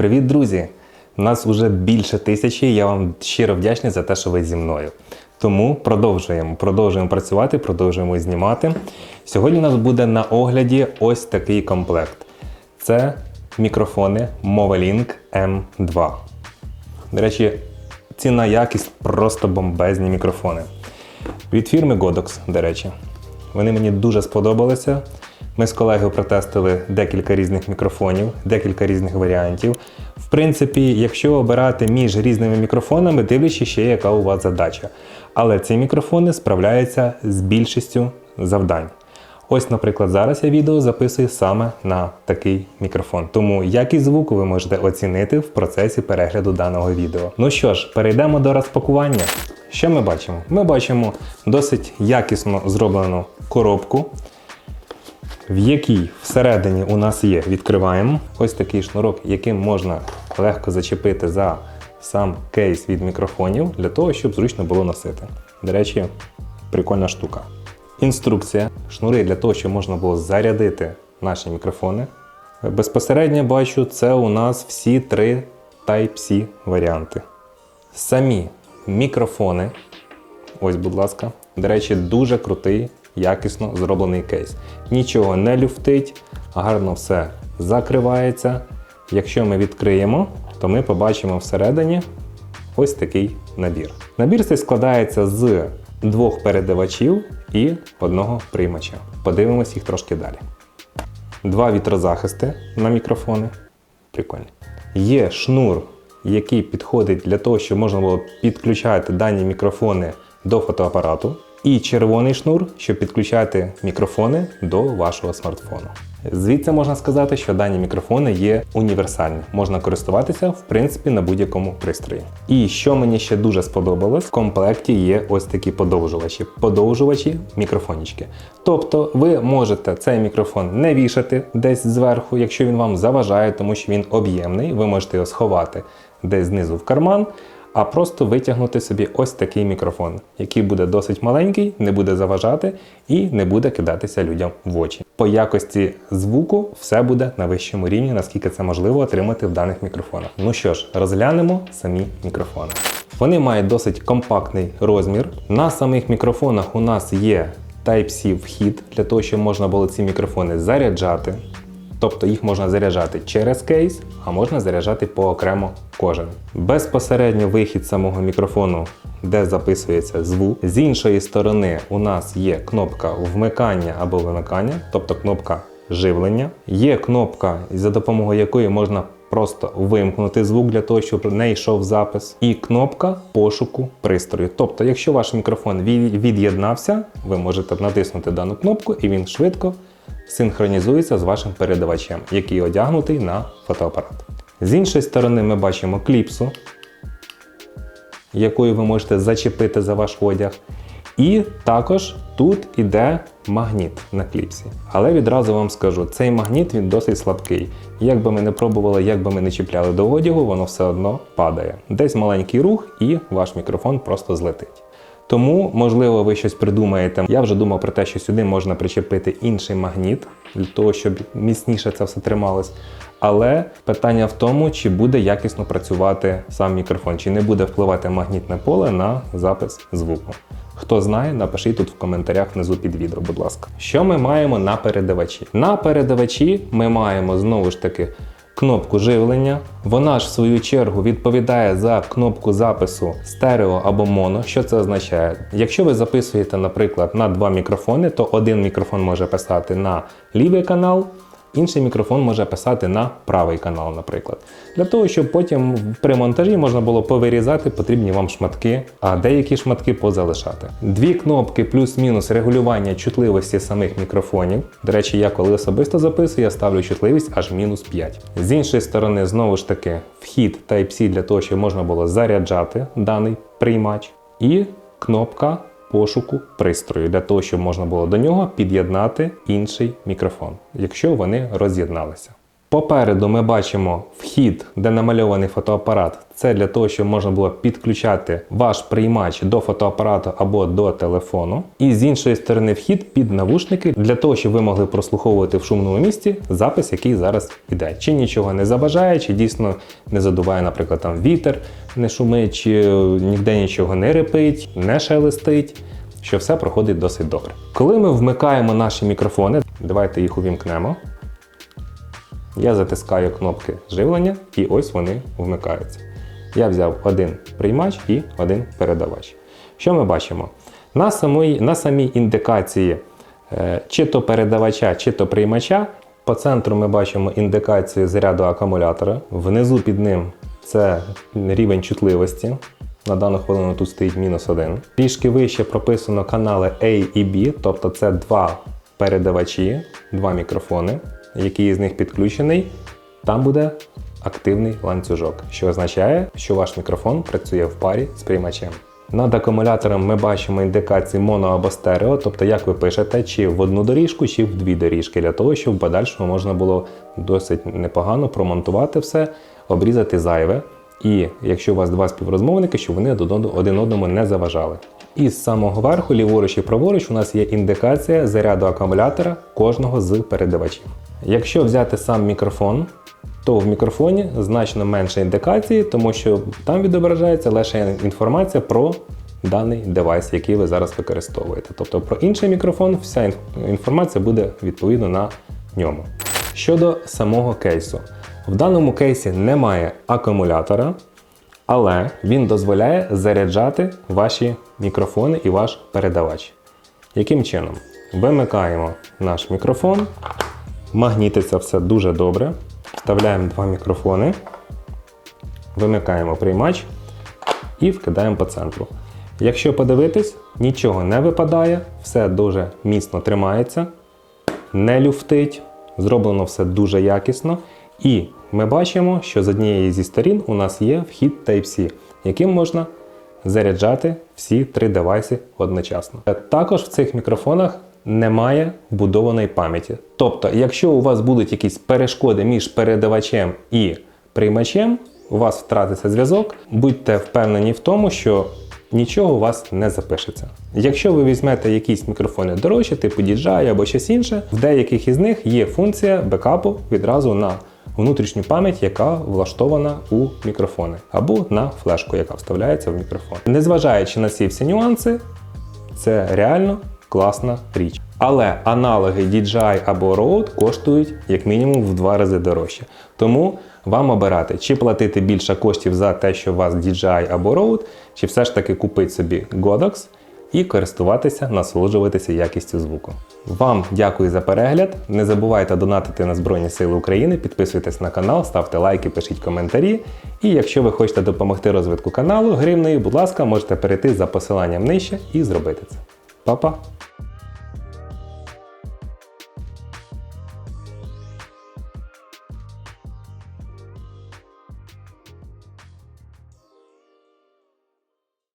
Привіт, друзі! Нас уже більше тисячі. Я вам щиро вдячний за те, що ви зі мною. Тому продовжуємо. Продовжуємо працювати, продовжуємо знімати. Сьогодні у нас буде на огляді ось такий комплект. Це мікрофони Movalink M2. До речі, ціна якість просто бомбезні мікрофони. Від фірми Godox, до речі. Вони мені дуже сподобалися. Ми з колегою протестили декілька різних мікрофонів, декілька різних варіантів. В принципі, якщо обирати між різними мікрофонами, дивлячись ще, яка у вас задача. Але ці мікрофони справляються з більшістю завдань. Ось, наприклад, зараз я відео записую саме на такий мікрофон. Тому якість звуку ви можете оцінити в процесі перегляду даного відео. Ну що ж, перейдемо до розпакування. Що ми бачимо? Ми бачимо досить якісно зроблену коробку, в якій всередині у нас є, відкриваємо ось такий шнурок, яким можна легко зачепити за сам кейс від мікрофонів для того, щоб зручно було носити. До речі, прикольна штука. Інструкція, шнури для того, щоб можна було зарядити наші мікрофони. Безпосередньо бачу, це у нас всі три Type-C варіанти. Самі мікрофони, ось, будь ласка, до речі, дуже крутий, якісно зроблений кейс. Нічого не люфтить, гарно все закривається. Якщо ми відкриємо, то ми побачимо всередині ось такий набір. Набір цей складається з двох передавачів і одного приймача. Подивимось їх трошки далі. Два вітрозахисти на мікрофони. Прикольно. Є шнур, який підходить для того, щоб можна було підключати дані мікрофони до фотоапарату. І червоний шнур, щоб підключати мікрофони до вашого смартфону. Звідси можна сказати, що дані мікрофони є універсальні, можна користуватися в принципі на будь-якому пристрої. І що мені ще дуже сподобалось, в комплекті є ось такі подовжувачі, подовжувачі мікрофонічки. Тобто ви можете цей мікрофон не вішати десь зверху, якщо він вам заважає, тому що він об'ємний, ви можете його сховати десь знизу в карман а просто витягнути собі ось такий мікрофон, який буде досить маленький, не буде заважати і не буде кидатися людям в очі. По якості звуку все буде на вищому рівні, наскільки це можливо отримати в даних мікрофонах. Ну що ж, розглянемо самі мікрофони. Вони мають досить компактний розмір. На самих мікрофонах у нас є Type-C вхід для того, щоб можна було ці мікрофони заряджати. Тобто їх можна заряджати через кейс, а можна заряджати поокремо кожен. Безпосередньо вихід самого мікрофону, де записується звук. З іншої сторони у нас є кнопка вмикання або вимикання, тобто кнопка живлення. Є кнопка, за допомогою якої можна просто вимкнути звук для того, щоб не йшов запис, і кнопка пошуку пристрою. Тобто, якщо ваш мікрофон від'єднався, ви можете натиснути дану кнопку і він швидко синхронізується з вашим передавачем, який одягнутий на фотоапарат. З іншої сторони, ми бачимо кліпсу, якою ви можете зачепити за ваш одяг. І також тут іде магніт на кліпсі. Але відразу вам скажу, цей магніт він досить слабкий. Як би ми не пробували, як би ми не чіпляли до одягу, воно все одно падає. Десь маленький рух, і ваш мікрофон просто злетить. Тому, можливо, ви щось придумаєте. Я вже думав про те, що сюди можна причепити інший магніт для того, щоб міцніше це все трималось. Але питання в тому, чи буде якісно працювати сам мікрофон, чи не буде впливати магнітне поле на запис звуку. Хто знає, напишіть тут в коментарях внизу під відео, будь ласка. Що ми маємо на передавачі? На передавачі ми маємо знову ж таки кнопку живлення. Вона ж в свою чергу відповідає за кнопку запису стерео або моно. Що це означає? Якщо ви записуєте, наприклад, на два мікрофони, то один мікрофон може писати на лівий канал. Інший мікрофон може писати на правий канал, наприклад. Для того, щоб потім при монтажі можна було повирізати потрібні вам шматки, а деякі шматки позалишати. Дві кнопки плюс-мінус регулювання чутливості самих мікрофонів. До речі, я коли особисто записую, я ставлю чутливість аж мінус 5. З іншої сторони, знову ж таки, вхід Type-C для того, щоб можна було заряджати даний приймач. І кнопка пошуку пристрою для того, щоб можна було до нього під'єднати інший мікрофон, якщо вони роз'єдналися. Попереду ми бачимо вхід, де намальований фотоапарат. Це для того, щоб можна було підключати ваш приймач до фотоапарату або до телефону. І з іншої сторони вхід під навушники для того, щоб ви могли прослуховувати в шумному місці запис, який зараз іде. Чи нічого не заважає, чи дійсно не задуває, наприклад, там вітер, не шумить, чи ніде нічого не репить, не шелестить. Що все проходить досить добре. Коли ми вмикаємо наші мікрофони, давайте їх увімкнемо. Я затискаю кнопки живлення і ось вони вмикаються. Я взяв один приймач і один передавач. Що ми бачимо? На самій, на самій індикації е, чи то передавача, чи то приймача. По центру ми бачимо індикацію заряду акумулятора. Внизу під ним це рівень чутливості. На дану хвилину тут стоїть мінус один. Трішки вище прописано канали A і B, тобто це два передавачі, два мікрофони, який з них підключений. Там буде активний ланцюжок, що означає, що ваш мікрофон працює в парі з приймачем. Над акумулятором ми бачимо індикації моно або стерео, тобто як ви пишете, чи в одну доріжку, чи в дві доріжки, для того, щоб в подальшому можна було досить непогано промонтувати все, обрізати зайве. І якщо у вас два співрозмовники, щоб вони один одному не заважали. І з самого верху, ліворуч і праворуч, у нас є індикація заряду акумулятора кожного з передавачів. Якщо взяти сам мікрофон, то в мікрофоні значно менше індикації, тому що там відображається лише інформація про даний девайс, який ви зараз використовуєте. Тобто про інший мікрофон, вся інформація буде відповідно на ньому. Щодо самого кейсу, в даному кейсі немає акумулятора, але він дозволяє заряджати ваші мікрофони і ваш передавач. Яким чином? Вимикаємо наш мікрофон, магнітиться все дуже добре. Вставляємо два мікрофони, вимикаємо приймач і вкидаємо по центру. Якщо подивитись, нічого не випадає, все дуже міцно тримається, не люфтить, зроблено все дуже якісно. І ми бачимо, що з однієї зі сторін у нас є вхід Type-C, яким можна заряджати всі три девайси одночасно. Також в цих мікрофонах немає вбудованої пам'яті. Тобто, якщо у вас будуть якісь перешкоди між передавачем і приймачем, у вас втратиться зв'язок, будьте впевнені в тому, що нічого у вас не запишеться. Якщо ви візьмете якісь мікрофони дорожчі, типу DJI або щось інше, в деяких із них є функція бекапу відразу на внутрішню пам'ять, яка влаштована у мікрофони, або на флешку, яка вставляється в мікрофон. Незважаючи на ці всі нюанси, це реально класна річ. Але аналоги DJI або Rode коштують як мінімум в два рази дорожче. Тому вам обирати, чи платити більше коштів за те, що у вас DJI або Rode, чи все ж таки купити собі Godox і користуватися, насолоджуватися якістю звуку. Вам дякую за перегляд. Не забувайте донатити на Збройні Сили України, підписуйтесь на канал, ставте лайки, пишіть коментарі. І якщо ви хочете допомогти розвитку каналу гривнею, будь ласка, можете перейти за посиланням нижче і зробити це. Па-па!